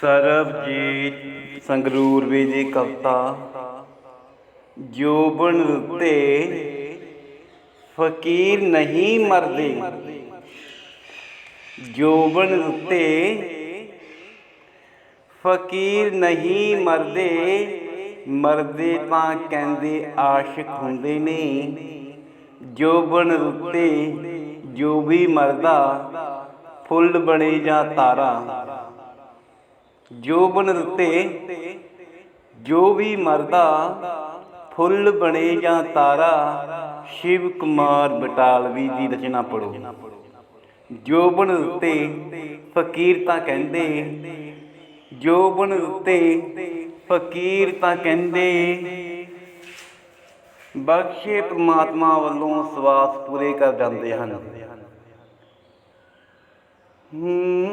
ਸਰਬਜੀਤ ਸੰਗਰੂਰ ਵੀ ਦੀ ਕਵਿਤਾ। ਜੋਬਨ ਉੱਤੇ ਫਕੀਰ ਨਹੀਂ ਮਰਦੇ। ਜੋਬਨ ਉੱਤੇ ਫਕੀਰ ਨਹੀਂ ਮਰਦੇ ਮਰਦੇ ਤਾਂ ਕਹਿੰਦੇ ਆਸ਼ਿਕ ਹੁੰਦੇ ਨੇ। ਜੋਬਨ ਉੱਤੇ ਜੋ ਵੀ ਮਰਦਾ, ਫੁੱਲ ਬਣੇ ਜਾਂ ਤਾਰਾ। ਜੋਬਨ ਉੱਤੇ ਜੋ ਵੀ ਮਰਦਾ, ਫੁੱਲ ਬਣੇ ਜਾਂ ਤਾਰਾ, ਸ਼ਿਵ ਕੁਮਾਰ ਬਟਾਲਵੀ ਦੀ ਰਚਨਾ ਪੜੋ ਜੋਬਨ ਉੱਤੇ ਫਕੀਰ ਤਾਂ ਕਹਿੰਦੇ ਜੋਬਨ ਉੱਤੇ ਫਕੀਰ ਤਾਂ ਕਹਿੰਦੇ, ਬਖਸ਼ੇ ਪ੍ਰਮਾਤਮਾ ਵੱਲੋਂ ਸਵਾਸ ਪੂਰੇ ਕਰ ਜਾਂਦੇ ਹਨ। ਹੂੰ